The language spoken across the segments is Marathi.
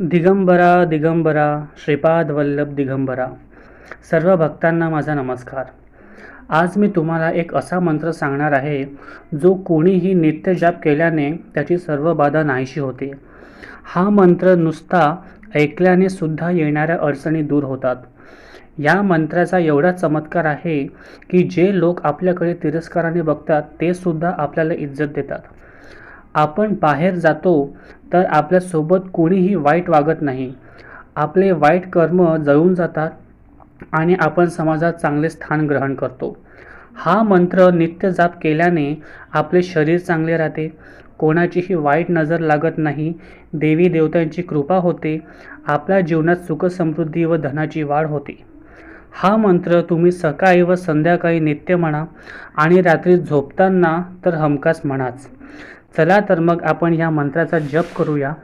दिगंबरा दिगंबरा श्रीपाद वल्लभ दिगंबरा. सर्व भक्तांना माझा नमस्कार. आज मी तुम्हाला एक असा मंत्र सांगणार आहे जो कोणीही नित्य जाप केल्याने त्याची सर्व बाधा नाहीशी होते. हा मंत्र नुसता ऐकल्याने सुद्धा येणाऱ्या अडचणी दूर होतात. या मंत्राचा एवढा चमत्कार आहे की जे लोक आपल्याकडे तिरस्काराने बघतात ते सुद्धा आपल्याला इज्जत देतात. आपण बाहेर जातो तर आपल्यासोबत कोणीही वाईट वागत नाही. आपले वाईट कर्म जळून जातात आणि आपण समाजात चांगले स्थान ग्रहण करतो. हा मंत्र नित्य जाप केल्याने आपले शरीर चांगले राहते. कोणाचीही वाईट नजर लागत नाही. देवी देवतांची कृपा होते. आपल्या जीवनात सुखसमृद्धी व धनाची वाढ होते. हा मंत्र तुम्ही सकाळी व संध्याकाळी नित्य म्हणा आणि रात्री झोपताना तर हमखास म्हणाच. चला तर मग आपण या मंत्राचा जप करूया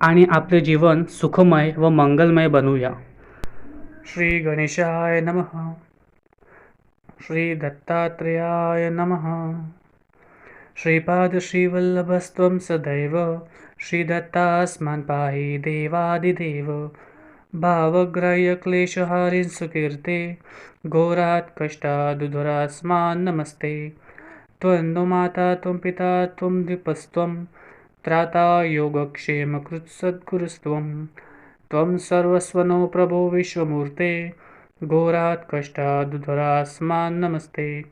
आणि आपले जीवन सुखमय व मंगलमय बनवूया श्री गणेशाय नमः. श्री दत्तात्रेयाय नमः. श्रीपाद श्रीवल्लभस्त्वं सदैव श्रीदत्तास्मान् पाहि देवादिदेव। भावग्राह्यक्लेशहारिन् सुकीर्ते घोरात् कष्टादुधुरास्मान् नमस्ते। त्वन्दुमाता त्वं पिता त्वं द्विपस्त्वं त्राता योगक्षेमकृत्सद्गुरुस्त्वं। त्वं सर्वस्वनो प्रभो विश्वमूर्ते घोरात् कष्टादुधरास्मान् नमस्ते।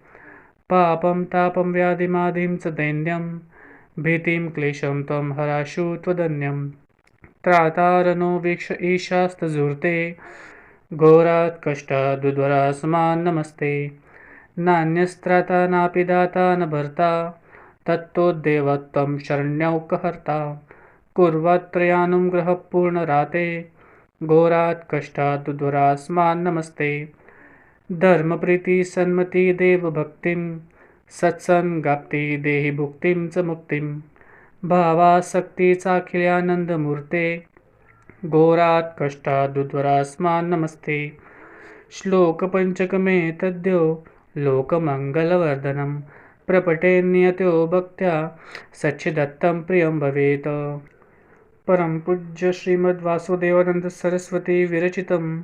पापं तापं व्याधिमाधिं च दैन्यं भीतिं क्लेशं त्वं हराशु त्वदन्यं। त्रातारनो वीक्ष ईशास्तजूर्ते घोरात् कष्टादुध्वरास्मान् नमस्ते। नान्यस्त्राता नापि दाता न भर्ता तत्तोद्देवत्वं शरण्यौकहर्ता कुर्वत्रयानुं ग्रहपूर्णराते घोरात् कष्टादुध्वरास्मान् नमस्ते। धर्मप्रीतिसन्मति देवभक्तिं सत्सङ्गाप्ति देहि भुक्तिं च मुक्तिं। भावासक्तीचाखिल्यानन्दमूर्ते घोरात् कष्टादुध्वरास्मान् नमस्ते। श्लोकपञ्चकमे तद्यो लोकमङ्गलवर्धनं प्रपटेन्यतो भक्त्या सच्चिदत्तं प्रियं भवेत्। परं पूज्य श्रीमद्वासुदेवानन्दसरस्वती विरचितं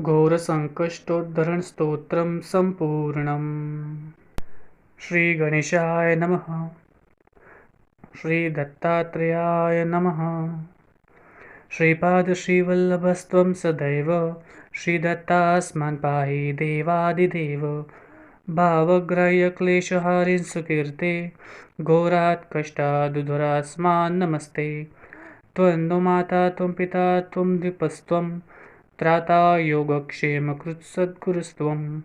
घोरसङ्कष्टोद्धरणस्तोत्रं सम्पूर्णम्। श्रीगणेशाय नमः। श्रीदत्तात्रेयाय नमः। श्रीपादश्रीवल्लभस्त्वं सदैव श्रीदत्तास्मान् पाहि देवादिदेव। भावग्राह्यक्लेशहारिन् सुकीर्ते घोरात् कष्टादुधुरास्मान् नमस्ते। त्वन्नो माता त्वं पिता त्वं दीपस्त्वं। त्राता योगक्षेमकृत्सद्गुरुस्त्वं।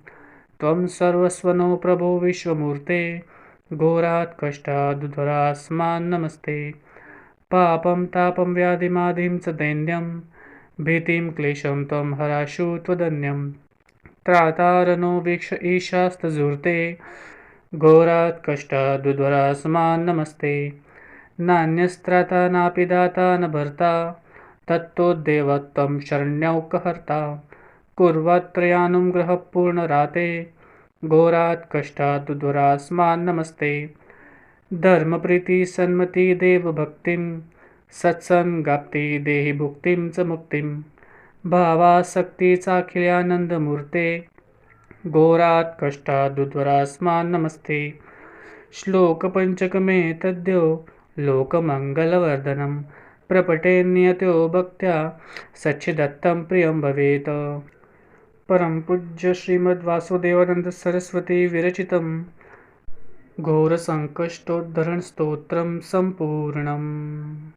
त्वं सर्वस्वनो प्रभो विश्वमूर्ते। घोरात् कष्टादुधरास्मान् नमस्ते। पापं तापं व्याधिमाधिं च दैन्यं। भीतिं क्लेशं त्वं हराशु त्वदन्यं। त्रातारनो वीक्ष ईशास्तजूर्ते घोरात् कष्टादुध्वरास्मान् नमस्ते। नान्यस्त्राता नापि दाता न भर्ता तत्तोद्देवत्वं शरण्यौकहर्ता। कुर्वत्रयानुं ग्रहपूर्णराते घोरात् कष्टादुध्वरास्मान् नमस्ते। धर्मप्रीती देवभक्तिं सत्संगाप्ती देही भुक्तिं च मुक्तिं। भावासक्तीचाखिल्यानन्दमूर्ते घोरात् कष्टादुध्वरास्मान् नमस्ते। श्लोकपञ्चकमे तद्यो लोकमङ्गलवर्धनं प्रपटेन्यतो भक्त्या सच्चिदत्तं प्रियं भवेत्। परं पूज्य विरचितं घोरसङ्कष्टोद्धरणस्तोत्रं सम्पूर्णम्।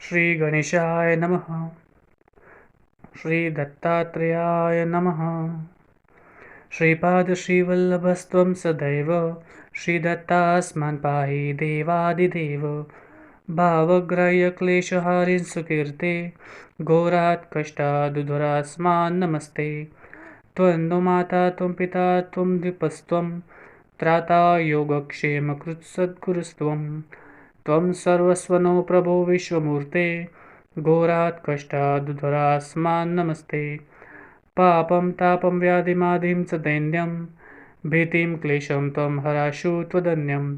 श्रीगणेशाय नमः। श्रीदत्तात्रेयाय नमः। श्रीपादश्रीवल्लभस्त्वं सदैव श्रीदत्तास्मान् पाहि देवादिदेव। भावग्राह्यक्लेशहारिन् सुकीर्ते घोरात् कष्टादुधुरास्मान् नमस्ते। त्वन्नो माता त्वं पिता त्वं द्विपस्त्वं त्राता योगक्षेमकृत्सद्गुरुस्त्वं त्वं सर्वस्वनो प्रभो विश्वमूर्ते घोरात् कष्टादुधरास्मान् नमस्ते। पापं तापं व्याधिमाधिं च दैन्यं भीतिं क्लेशं त्वं हराशु त्वदन्यं।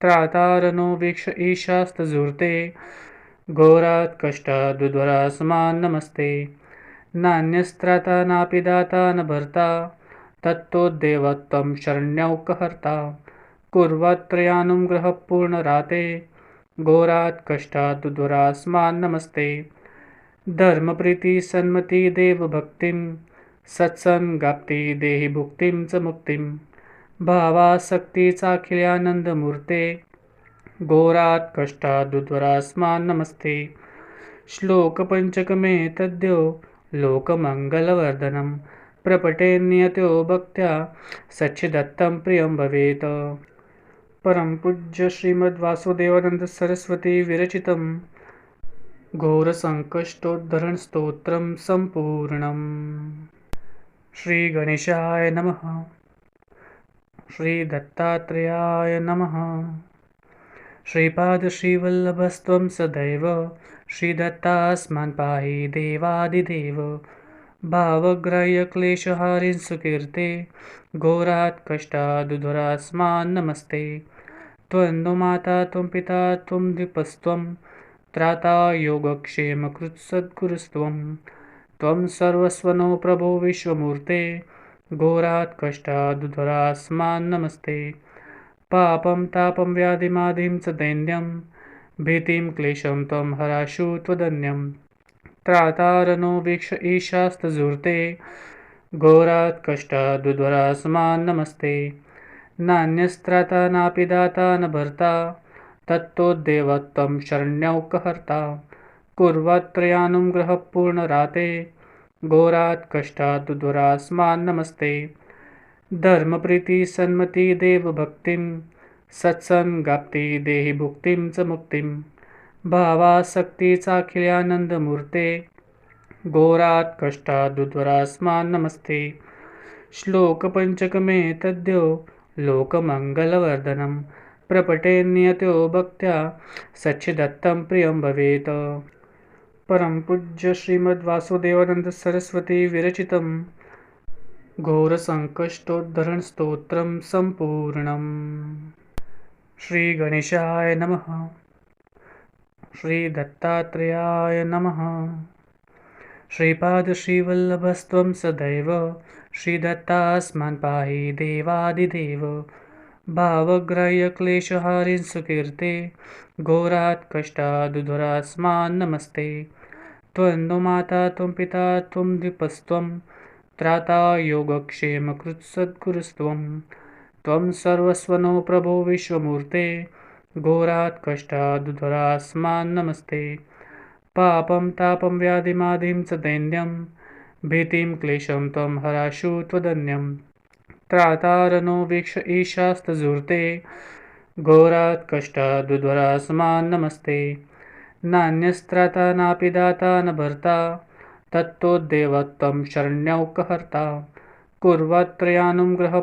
त्रातारनो वीक्ष ईशास्तजूर्ते घोरात् कष्टादुध्वरास्मान् नमस्ते। नान्यस्त्राता नापि दाता न भर्ता तत्तोद्देव त्वं शरण्यौकहर्ता कुर्वत्रयानुग्रहः गृहपूर्णराते घोरात् कष्टादुध्वरास्मान् नमस्ते। धर्मप्रीतिसन्मती देवभक्तिं सत्संगाप्ती देहि भुक्तिं च मुक्तिं। भावासक्तीचाखिल्यानन्दमूर्ते घोरात् कष्टादुध्वरास्मान् नमस्ते। श्लोकपञ्चकमे तद्यो लोकमङ्गलवर्धनं। प्रपटे नियतो भक्त्या सच्चिदत्तं प्रियं भवेत्। परम पूज्य श्रीमद्वासुदेवानंद सरस्वती विरचितं घोरसङ्कष्टोद्धरणस्तोत्रं सम्पूर्णम्। श्रीगणेशाय नमः। श्रीदत्तात्रेयाय नमः। श्रीपादश्रीवल्लभस्त्वं सदैव। श्रीदत्तास्मान् पाहि देवादिदेव भावग्राह्यक्लेशहारिन् सुकीर्ते घोरात् कष्टादुधुरास्मान् नमस्ते। त्वन्दो माता त्वं पिता त्वं द्विपस्त्वं त्राता योगक्षेमकृत्सद्गुरुस्त्वं त्वं सर्वस्वनो प्रभो विश्वमूर्ते घोरात् कष्टादुधुरास्मान् नमस्ते। पापं तापं व्याधिमाधिं च दैन्यं भीतिं क्लेशं त्वं हराशु त्वदन्यम्। त्रातारनो वीक्ष ईशास्तजूर्ते। घोरात् कष्टादुध्वरास्मान् नमस्ते। नान्यस्त्राता नापि दाता न भर्ता। तत्तोद्देव त्वं शरण्यौकहर्ता कुर्वत्रयानुग्रहः ग्रहपूर्णराते घोरात् कष्टादुध्वरास्मान् नमस्ते। धर्मप्रीतिसन्मतिदेवभक्तिं सत्सङ्गाप्ति देवभक्तिं। देहि भुक्तिं च मुक्तिं भावासक्तीचाखिल्यानन्दमूर्ते घोरात् कष्टादुध्वरास्मान् नमस्ते. श्लोकपञ्चकमे तद्यो लोकमङ्गलवर्धनं प्रपटे नियतो भक्त्या सच्चिदत्तं प्रियं भवेत्. परं पूज्य श्रीमद्वासुदेवानन्दसरस्वती विरचितं घोरसङ्कष्टोद्धरणस्तोत्रं सम्पूर्णम् श्रीगणेशाय नमः. श्रीदत्तात्रेयाय नमः। श्रीपादश्रीवल्लभस्त्वं सदैव श्रीदत्तास्मान् पाहि देवादिदेव। भावग्राह्यक्लेशहारिन् सुकीर्ते घोरात् कष्टादुधुरास्मान् नमस्ते। त्वन्दो माता त्वं पिता त्वं द्विपस्त्वं त्राता योगक्षेमकृत्सद्गुरुस्त्वं। त्वं सर्वस्वनो प्रभो विश्वमूर्ते घोरात् कष्टादुधुरास्मान् नमस्ते। पापं तापं व्याधिमादिं च दैन्यं भीतिं क्लेशं त्वं हराशु त्वदन्यं। त्रातारनो वीक्ष ईशास्तजुर्ते घोरात् कष्टादुध्वरास्मान् नमस्ते। नान्यस्त्राता नापि दाता न भर्ता तत्तोद्देव त्वं शरण्यौकहर्ता कुर्वत्रयानुग्रहः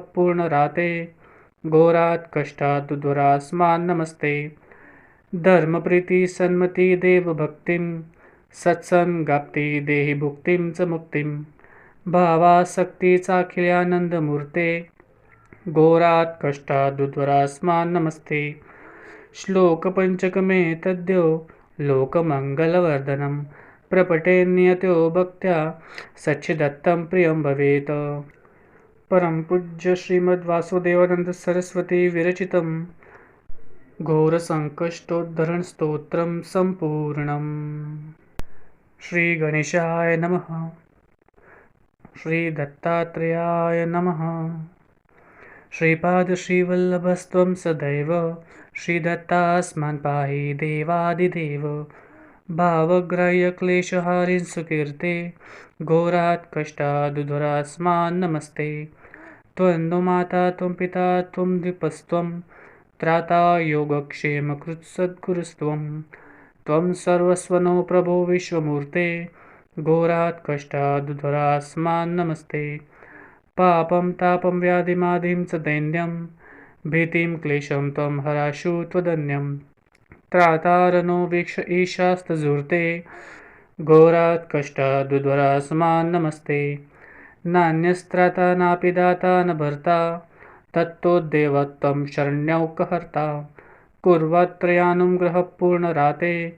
पूर्णराते घोरात् कष्टादुध्वरास्मान् नमस्ते. धर्मप्रीती सन्मती देवभक्तिं सत्संगाप्ती देही भुक्तिं च मुक्तिं भावासक्तीचाखिल्यानन्दमूर्ते घोरात् कष्टादुध्वरास्मान् नमस्ते. श्लोकपञ्चकमे तद्यो लोकमङ्गलवर्धनं प्रपटे नियतो भक्त्या सच्चिदत्तं प्रियं भवेत्. परम पूज्य श्रीमद्वासुदेवानंद सरस्वती विरचितं घोरसङ्कष्टोद्धरणस्तोत्रं सम्पूर्णं श्रीगणेशाय नमः। श्रीदत्तात्रेयाय नमः। श्रीपादश्रीवल्लभस्त्वं सदैव। श्रीदत्तास्मान् पाहि देवादिदेव। भावग्राह्यक्लेशहारिन् सुकीर्ते। घोरात् कष्टादुधुरास्मान् नमस्ते। त्वन्दो माता त्वं पिता त्वं द्विपस्त्वं त्राता योगक्षेमकृत्सद्गुरुस्त्वं त्वं सर्वस्वनो प्रभो विश्वमूर्ते। घोरात् कष्टादुधुरास्मान् नमस्ते। पापं तापं व्याधिमाधिं च दैन्यं। भीतिं क्लेशं त्वं हराशु त्वदन्यं। त्रातारनो वीक्ष ईशास्तजूर्ते। घोरात् कष्टादुध्वरास्मान् नमस्ते। नान्यस्त्राता नापि दाता न भर्ता तत्तोद्देव त्वं शरण्यौकहर्ता कुर्वत्रयानुग्रहः गृहपूर्णराते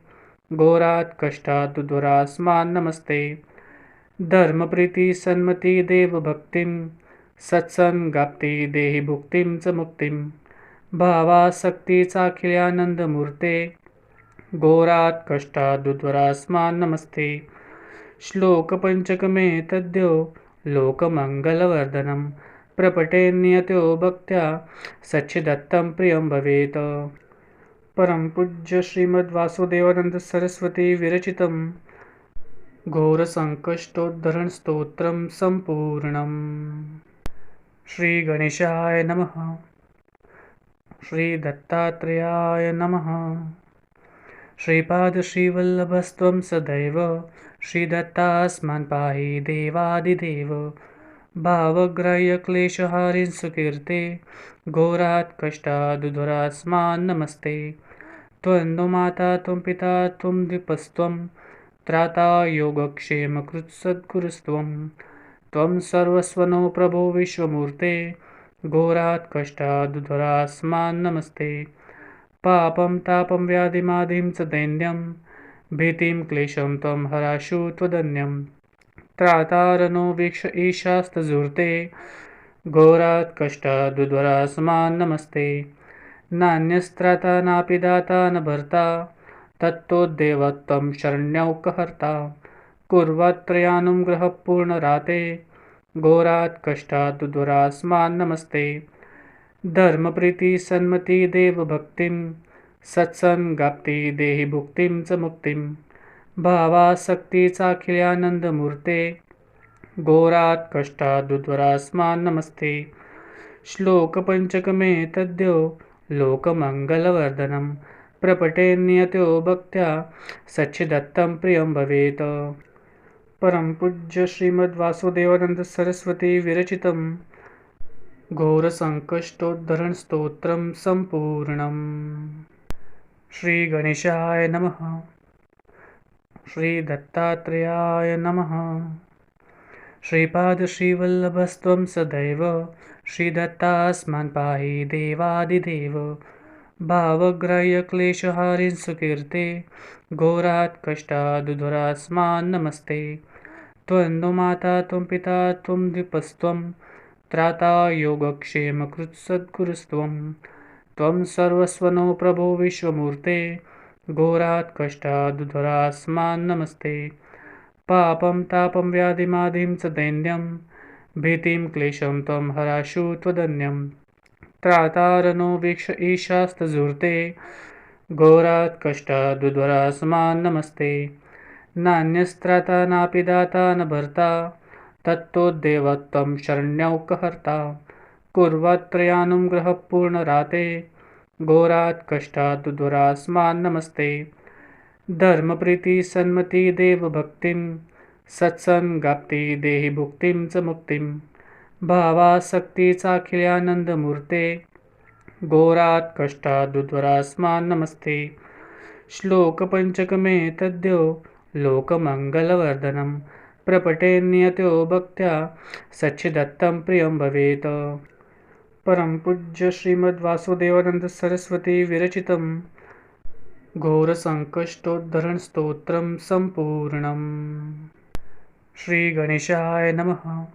घोरात् कष्टात् दुरास्मान् नमस्ते। धर्मप्रीती देवभक्तिं सत्सङ्गाप्ति देहि भुक्तिं च मुक्तिं। भावासक्तिचाखिल्यानन्दमूर्ते घोरात् कष्टात् दुर्वरास्मान् नमस्ते। श्लोकपञ्चकमे तद्यो लोकमङ्गलवर्धनं प्रपटे नियतो भक्त्या सच्चिदत्तं प्रियं भवेत्। परं पूज्य श्रीमद्वासुदेवानन्दसरस्वती विरचितं घोरसङ्कष्टोद्धरणस्तोत्रं सम्पूर्णम्। श्रीगणेशाय नमः। श्रीदत्तात्रेयाय नमः। श्रीपादश्रीवल्लभस्त्वं सदैव श्रीदत्तास्मान् पाहि देवादिदेव। भावग्राह्यक्लेशहारिन् सुकीर्ते घोरात् कष्टादुधुरास्मान् नमस्ते। त्वन्नो माता त्वं पिता त्वं द्विपस्त्वं त्राता योगक्षेमकृत्सद्गुरुस्त्वं। त्वं सर्वस्वनो प्रभो विश्वमूर्ते घोरात् कष्टादुधुरास्मान् नमस्ते। पापं तापं व्याधिमाधिं च दैन्यं भीतिं क्लेशं त्वं हराशु त्वदन्यं। त्रातारनो वीक्ष ईशास्तजुर्ते घोरात् कष्टादुध्वरास्मान् नमस्ते। नान्यस्त्राता नापि दाता न भर्ता तत्तोद्देवत्वं शरण्यौकहर्ता। कुर्वत्रयानुग्रहपूर्णराते घोरात् कष्टादुध्वरास्मान् नमस्ते। धर्मप्रीतिसन्मतिदेवभक्तिं देवभक्तिं सत्संगाप्ती देहि भुक्तिं च मुक्तिं। भावासक्तीचाखिल्यानन्दमूर्ते घोरात् कष्टादुध्वरास्मान् नमस्ते। श्लोकपञ्चकमे तद्यो लोकमङ्गलवर्धनं प्रपटे नियतो भक्त्या सच्चिदत्तं प्रियं भवेत्। परं पूज्य श्रीमद्वासुदेवानंद सरस्वती विरचितं घोरसङ्कष्टोद्धरणस्तोत्रं सम्पूर्णम्। श्रीगणेशाय नमः। श्रीदत्तात्रेयाय नमः। श्रीपादश्रीवल्लभस्त्वं सदैव श्रीदत्तास्मान् पाहि देवादिदेव। भावग्राह्यक्लेशहारिन् सुकीर्ते घोरात् कष्टादुधुरास्मान् नमस्ते। त्वन्नो माता त्वं पिता त्वं द्विपस्त्वं त्राता योगक्षेमकृत्सद्गुरुस्त्वं त्वं सर्वस्वनो प्रभो विश्वमूर्ते घोरात् कष्टादुधरास्मान् नमस्ते। पापं तापं व्याधिमाधिं च दैन्यं भीतिं क्लेशं त्वं हराशु त्वदन्यं। त्रातारनो वीक्ष ईशास्तजुर्ते घोरात् कष्टादुध्वरास्मान् नमस्ते। नान्यस्त्राता नापि दाता न भर्ता तत्तोद्देवत्वं शरण्यौकहर्ता। कुर्वत्रयानुग्रहपूर्णराते घोरात् कष्टात् कष्टादुध्वरास्मान् नमस्ते। धर्मप्रीतिसन्मति देवभक्तिं सत्संगाप्ती देहि भुक्तिं च मुक्तिं। भावासक्तिचाखिल्यानन्दमूर्ते घोरात् कष्टादुध्वरास्मान् नमस्ते। श्लोकपञ्चकमे तद्यो लोकमङ्गलवर्धनं। प्रपटे नियतो भक्त्या सच्चिदत्तं प्रियं भवेत्। परमपूज्य श्रीमद्वासुदेवानंद सरस्वती विरचितं घोरसङ्कष्टोद्धरणस्तोत्रं सम्पूर्णं श्रीगणेशाय नमः।